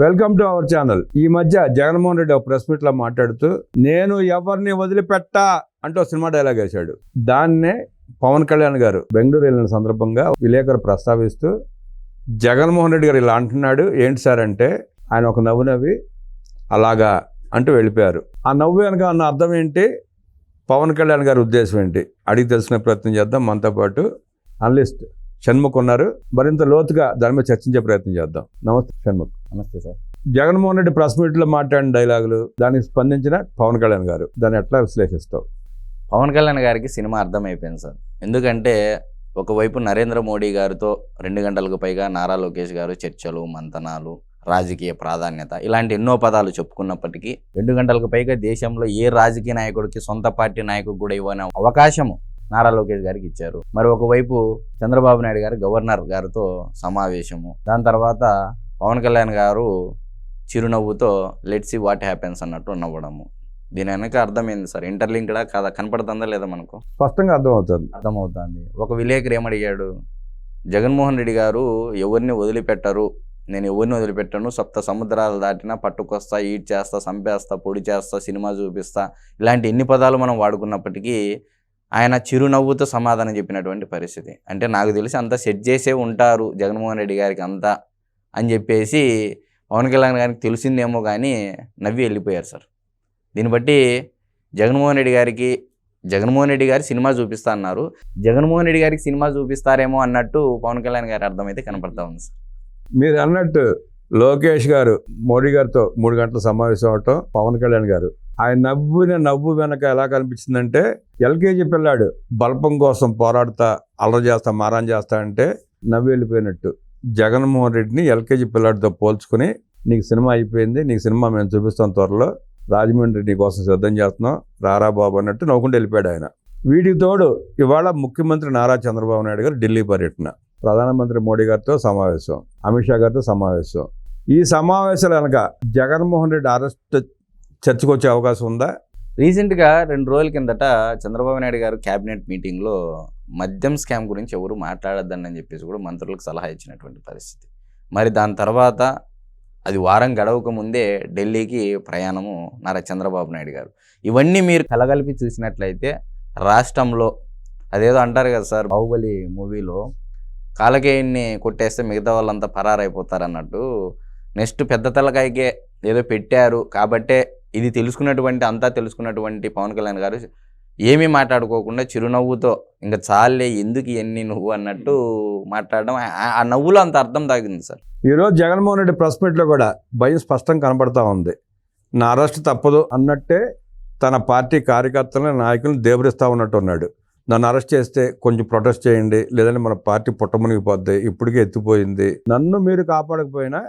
Welcome to our channel ఈ మధ్య జగన్మోహన్ రెడ్డి ఒక ప్రెస్ మీట్లో మాట్లాడుతూ నేను ఎవరిని వదిలిపెట్టా అంటూ సినిమా డైలాగ్ వేశాడు. దాన్నే పవన్ కళ్యాణ్ గారు బెంగళూరు వెళ్ళిన సందర్భంగా విలేకరు ప్రస్తావిస్తూ జగన్మోహన్ రెడ్డి గారు ఇలా అంటున్నాడు ఏంటి సార్ అంటే ఆయన ఒక నవ్వు నవ్వి అలాగా అంటూ వెళ్ళిపోయారు. ఆ నవ్వు వెనక అన్న అర్థం ఏంటి? పవన్ కళ్యాణ్ గారి ఉద్దేశం ఏంటి? అడిగి తెలుసుకునే ప్రయత్నం చేద్దాం. మనతో పాటు అనలిస్ట్ షణ్ముఖ్ ఉన్నారు. మరింత లోతుగా దాని మీద చర్చించే ప్రయత్నం చేద్దాం. నమస్తే షణ్ముఖ్. నమస్తే సార్. జగన్మోహన్ రెడ్డి ప్రెస్ మీట్లో మాట్లాడిన డైలాగులు దానికి స్పందించిన పవన్ కళ్యాణ్ గారు దాన్ని ఎట్లా విశ్లేషిస్తావు? పవన్ కళ్యాణ్ గారికి సినిమా అర్థమైపోయింది సార్. ఎందుకంటే ఒకవైపు నరేంద్ర మోడీ గారితో రెండు గంటలకు పైగా నారా లోకేష్ గారు చర్చలు మంతనాలు రాజకీయ ప్రాధాన్యత ఇలాంటి ఎన్నో పదాలు చెప్పుకున్నప్పటికీ రెండు గంటలకు పైగా దేశంలో ఏ రాజకీయ నాయకుడికి సొంత పార్టీ నాయకుడికి కూడా ఇవ్వని అవకాశము నారా లోకేష్ గారికి ఇచ్చారు. మరి ఒకవైపు చంద్రబాబు నాయుడు గారు గవర్నర్ గారితో సమావేశము. దాని తర్వాత పవన్ కళ్యాణ్ గారు చిరునవ్వుతో లెట్ సి వాట్ హ్యాపెన్స్ అన్నట్టు నవ్వడము. దీని వెనక అర్థమైంది సార్. ఇంటర్లింక్డా కాదా? కనపడుతుందా లేదా మనకు? స్పష్టంగా అర్థమవుతుంది. అర్థమవుతుంది. ఒక విలేకరు ఏమడిగాడు? జగన్మోహన్ రెడ్డి గారు ఎవరిని వదిలిపెట్టరు? నేను ఎవరిని వదిలిపెట్టను? సప్త సముద్రాలు దాటినా పట్టుకొస్తా ఈడ్ చేస్తా చంపేస్తా పొడి చేస్తా సినిమా చూపిస్తా ఇలాంటి ఎన్ని పదాలు మనం వాడుకున్నప్పటికీ ఆయన చిరునవ్వుతో సమాధానం చెప్పినటువంటి పరిస్థితి. అంటే నాకు తెలిసి అంతా సెట్ చేసే ఉంటారు జగన్మోహన్ రెడ్డి గారికి అంతా అని చెప్పేసి పవన్ కళ్యాణ్ గారికి తెలిసిందేమో కానీ నవ్వి వెళ్ళిపోయారు సార్. దీన్ని బట్టి జగన్మోహన్ రెడ్డి గారికి జగన్మోహన్ రెడ్డి గారి సినిమా చూపిస్తా అన్నారు. జగన్మోహన్ రెడ్డి గారికి సినిమా చూపిస్తారేమో అన్నట్టు పవన్ కళ్యాణ్ గారి అర్థమైతే కనపడతా ఉంది సార్. మీరు అన్నట్టు లోకేష్ గారు మోడీ గారితో మూడు గంటల సమావేశం అవటం పవన్ కళ్యాణ్ గారు ఆయన నవ్విన నవ్వు వెనక ఎలా కనిపించిందంటే ఎల్కేజీ పిల్లాడు బల్పం కోసం పోరాడుతా అల్లరి చేస్తా మారాన్ చేస్తా అంటే నవ్వు వెళ్ళిపోయినట్టు. జగన్మోహన్ రెడ్డిని ఎల్కేజీ పిల్లాడితో పోల్చుకుని నీకు సినిమా అయిపోయింది నీకు సినిమా మేము చూపిస్తాం త్వరలో రాజమండ్రి నీ కోసం సిద్ధం చేస్తున్నాం రారా బాబు అన్నట్టు నవ్వుకుంటూ వెళ్ళిపోయాడు ఆయన. వీటికి తోడు ఇవాళ ముఖ్యమంత్రి నారా చంద్రబాబు నాయుడు గారు ఢిల్లీ పర్యటన. ప్రధానమంత్రి మోడీ గారితో సమావేశం అమిత్ షా గారితో సమావేశం. ఈ సమావేశాలు కనుక జగన్మోహన్ రెడ్డి అరెస్ట్ చర్చకు వచ్చే అవకాశం ఉందా? రీసెంట్గా రెండు రోజుల కిందట చంద్రబాబు నాయుడు గారు క్యాబినెట్ మీటింగ్లో మద్యం స్కామ్ గురించి ఎవరు మాట్లాడొద్దని అని చెప్పేసి కూడా మంత్రులకు సలహా ఇచ్చినటువంటి పరిస్థితి. మరి దాని తర్వాత అది వారం గడవక ముందే ఢిల్లీకి ప్రయాణము నారా చంద్రబాబు నాయుడు గారు. ఇవన్నీ మీరు కలగలిపి చూసినట్లయితే రాష్ట్రంలో అదేదో అంటారు కదా సార్ బాహుబలి మూవీలో కాలకేయుని కొట్టేస్తే మిగతా వాళ్ళంతా పరారైపోతారు అన్నట్టు నెక్స్ట్ పెద్ద తలకాయకే ఏదో పెట్టారు. కాబట్టే ఇది తెలుసుకున్నటువంటి అంతా తెలుసుకున్నటువంటి పవన్ కళ్యాణ్ గారు ఏమీ మాట్లాడుకోకుండా చిరునవ్వుతో ఇంకా చాలే ఎందుకు ఇవన్నీ నువ్వు అన్నట్టు మాట్లాడడం ఆ- ఆ నవ్వులో అంత అర్థం తాగింది సార్. ఈరోజు జగన్మోహన్ రెడ్డి ప్రెస్ మీట్లో కూడా భయం స్పష్టం కనబడతా ఉంది. నా అరెస్ట్ తప్పదు అన్నట్టే తన పార్టీ కార్యకర్తలను నాయకులను దేవరిస్తా ఉన్నట్టు ఉన్నాడు. నన్ను అరెస్ట్ చేస్తే కొంచెం ప్రొటెస్ట్ చేయండి లేదంటే మన పార్టీ పుట్టమునిగిపోద్ది ఇప్పటికే ఎత్తిపోయింది. నన్ను మీరు కాపాడకపోయినా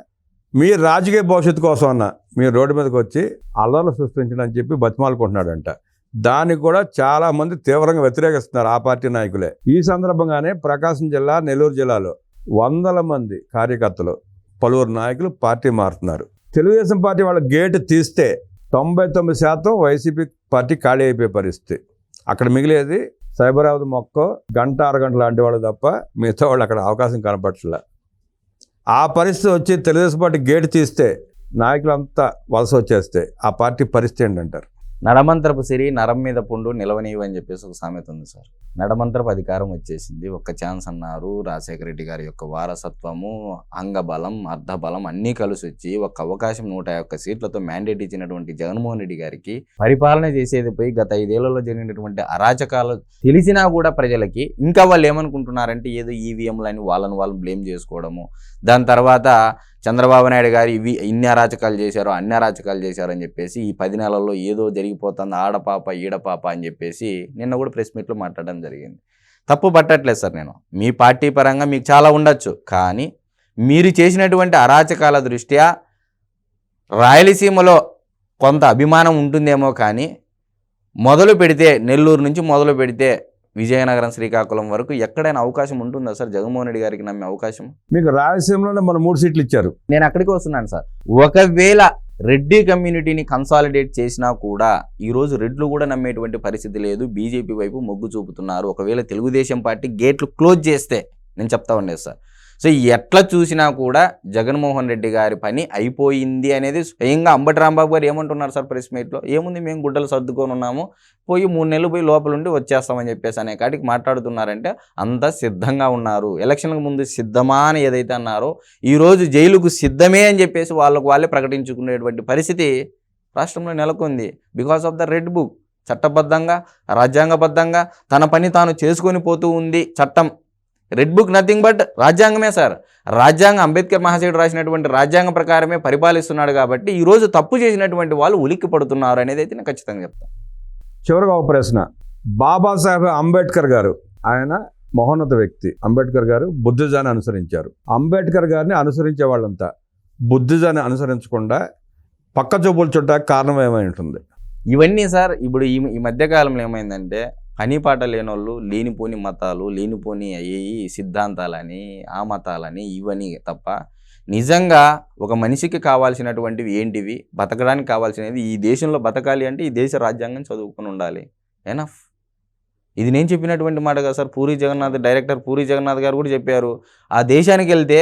మీ రాజకీయ భవిష్యత్తు కోసం అన్న మీరు రోడ్డు మీదకి వచ్చి అల్లర్లు సృష్టించడం అని చెప్పి బతిమాలుకుంటున్నాడంట. దానికి కూడా చాలామంది తీవ్రంగా వ్యతిరేకిస్తున్నారు ఆ పార్టీ నాయకులే. ఈ సందర్భంగానే ప్రకాశం జిల్లా నెల్లూరు జిల్లాలో వందల మంది కార్యకర్తలు పలువురు నాయకులు పార్టీ మారుతున్నారు. తెలుగుదేశం పార్టీ వాళ్ళ గేటు తీస్తే తొంభై తొమ్మిది శాతం వైసీపీ పార్టీ ఖాళీ అయిపోయే పరిస్థితి. అక్కడ మిగిలేది సైబరాబాద్ మొక్క గంట అరగంట లాంటి వాళ్ళు తప్ప మిగతా వాళ్ళు అక్కడ అవకాశం కనపడట్లే ఆ పరిస్థితి వచ్చి తెలుగుదేశం పార్టీ గేటు తీస్తే నాయకులంతా వలస వచ్చేస్తే ఆ పార్టీ పరిస్థితి ఏంటంటారు? నడమంత్రపు సిరి నరం మీద పుండు నిలవనీయు అని చెప్పేసి ఒక సామెత ఉంది సార్. నడమంత్రపు అధికారం వచ్చేసింది. ఒక్క ఛాన్స్ అన్నారు. రాజశేఖర రెడ్డి గారి యొక్క వారసత్వము అంగబలం అర్ధబలం అన్నీ కలిసి వచ్చి ఒక అవకాశం నూట ఒక్క సీట్లతో మ్యాండేట్ ఇచ్చినటువంటి జగన్మోహన్ రెడ్డి గారికి పరిపాలన చేసేది పోయి గత ఐదేళ్ళలో జరిగినటువంటి అరాచకాలు తెలిసినా కూడా ప్రజలకి ఇంకా వాళ్ళు ఏమనుకుంటున్నారంటే ఏదో ఈవీఎంలని వాళ్ళని వాళ్ళు బ్లేమ్ చేసుకోవడము. దాని తర్వాత చంద్రబాబు నాయుడు గారు ఇవి ఇన్ని అరాచకాలు చేశారు అన్ని అరాచకాలు చేశారు అని చెప్పేసి ఈ పది నెలల్లో ఏదో జరిగిపోతుంది ఆడపాప ఈడపాప అని చెప్పేసి నిన్న కూడా ప్రెస్ మీట్లో మాట్లాడడం జరిగింది. తప్పు పట్టట్లేదు సార్ నేను. మీ పార్టీ పరంగా మీకు చాలా ఉండొచ్చు. కానీ మీరు చేసినటువంటి అరాచకాల దృష్ట్యా రాయలసీమలో కొంత అభిమానం ఉంటుందేమో కానీ మొదలు పెడితే నెల్లూరు నుంచి మొదలు పెడితే విజయనగరం శ్రీకాకుళం వరకు ఎక్కడైనా అవకాశం ఉంటుందా సార్? జగన్మోహన్ రెడ్డి గారికి నమ్మే అవకాశం? మీకు రాయలసీమలోనే మన మూడు సీట్లు ఇచ్చారు. నేను అక్కడికి వస్తున్నాను సార్. ఒకవేళ రెడ్డి కమ్యూనిటీని కన్సాలిడేట్ చేసినా కూడా ఈరోజు రెడ్లు కూడా నమ్మేటువంటి పరిస్థితి లేదు. బీజేపీ వైపు మొగ్గు చూపుతున్నారు. ఒకవేళ తెలుగుదేశం పార్టీ గేట్లు క్లోజ్ చేస్తే నేను చెప్తా ఉండేది సార్. సో ఎట్లా చూసినా కూడా జగన్మోహన్ రెడ్డి గారి పని అయిపోయింది అనేది స్వయంగా అంబటి రాంబాబు గారు ఏమంటున్నారు సార్ ప్రెస్ మీట్లో? ఏముంది మేము గుడ్డలు సర్దుకొని ఉన్నాము పోయి మూడు నెలలు పోయి లోపల ఉండి వచ్చేస్తామని చెప్పేసి అనే కాటికి మాట్లాడుతున్నారంటే అంతా సిద్ధంగా ఉన్నారు. ఎలక్షన్కి ముందు సిద్ధమా అని ఏదైతే అన్నారో ఈరోజు జైలుకు సిద్ధమే అని చెప్పేసి వాళ్ళకు వాళ్ళే ప్రకటించుకునేటువంటి పరిస్థితి రాష్ట్రంలో నెలకొంది. Because of the red book. చట్టబద్ధంగా రాజ్యాంగబద్ధంగా తన పని తాను చేసుకొని పోతూ ఉంది చట్టం. రెడ్ బుక్ నథింగ్ బట్ రాజ్యాంగమే సార్. రాజ్యాంగం అంబేద్కర్ మహాశయుడు రాసినటువంటి రాజ్యాంగం ప్రకారమే పరిపాలిస్తున్నాడు కాబట్టి ఈరోజు తప్పు చేసినటువంటి వాళ్ళు ఉలిక్కి పడుతున్నారు అనేది అయితే నేను ఖచ్చితంగా చెప్తాను. చివరిగా ఒక ప్రశ్న. బాబాసాహెబ్ అంబేద్కర్ గారు ఆయన మహోన్నత వ్యక్తి. అంబేద్కర్ గారు బుద్ధిజాన్ని అనుసరించారు. అంబేద్కర్ గారిని అనుసరించే వాళ్ళంతా బుద్ధిజాన్ని అనుసరించకుండా పక్క చూపులు చుట్టానికి కారణం ఏమై ఉంటుంది? ఇవన్నీ సార్ ఇప్పుడు ఈ ఈ మధ్యకాలంలో ఏమైందంటే పని పాట లేనోళ్ళు లేనిపోని మతాలు లేనిపోని అయ్యి సిద్ధాంతాలని ఆ మతాలని ఇవని తప్ప నిజంగా ఒక మనిషికి కావాల్సినటువంటివి ఏంటివి? బతకడానికి కావాల్సినవి ఈ దేశంలో బతకాలి అంటే ఈ దేశ రాజ్యాంగం చదువుకొని ఉండాలి. ఎనఫ్ ఇది నేను చెప్పినటువంటి మాట కదా సార్. పూరి జగన్నాథ్ డైరెక్టర్ పూరి జగన్నాథ్ గారు కూడా చెప్పారు. ఆ దేశానికి వెళ్తే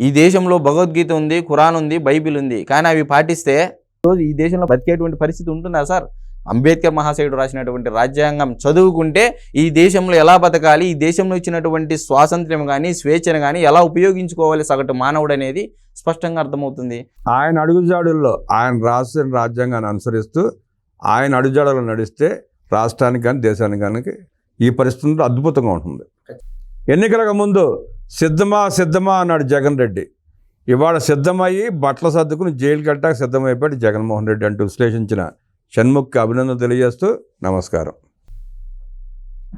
ఈ దేశంలో భగవద్గీత ఉంది ఖురాన్ ఉంది బైబిల్ ఉంది. కానీ అవి పాటిస్తే రోజు ఈ దేశంలో బతికేటువంటి పరిస్థితి ఉంటుందా సార్? అంబేద్కర్ మహాశయుడు రాసినటువంటి రాజ్యాంగం చదువుకుంటే ఈ దేశంలో ఎలా బతకాలి ఈ దేశంలో ఇచ్చినటువంటి స్వాతంత్ర్యం కానీ స్వేచ్ఛను కానీ ఎలా ఉపయోగించుకోవాలి సగటు మానవుడు అనేది స్పష్టంగా అర్థమవుతుంది. ఆయన అడుగుజాడుల్లో ఆయన రాసిన రాజ్యాంగాన్ని అనుసరిస్తూ ఆయన అడుగుజాడలో నడిస్తే రాష్ట్రానికి కానీ దేశానికి కానీ ఈ పరిస్థితుల్లో అద్భుతంగా ఉంటుంది. ఎన్నికలకు ముందు సిద్ధమా సిద్ధమా అన్నాడు జగన్ రెడ్డి. ఇవాళ సిద్ధమయ్యి బట్టల సర్దుకుని జైలు కట్టాక సిద్ధమైపోయాడు జగన్మోహన్ రెడ్డి అంటూ విశ్లేషించిన షణ్ముఖ్కి అభినందన తెలియజేస్తూ నమస్కారం.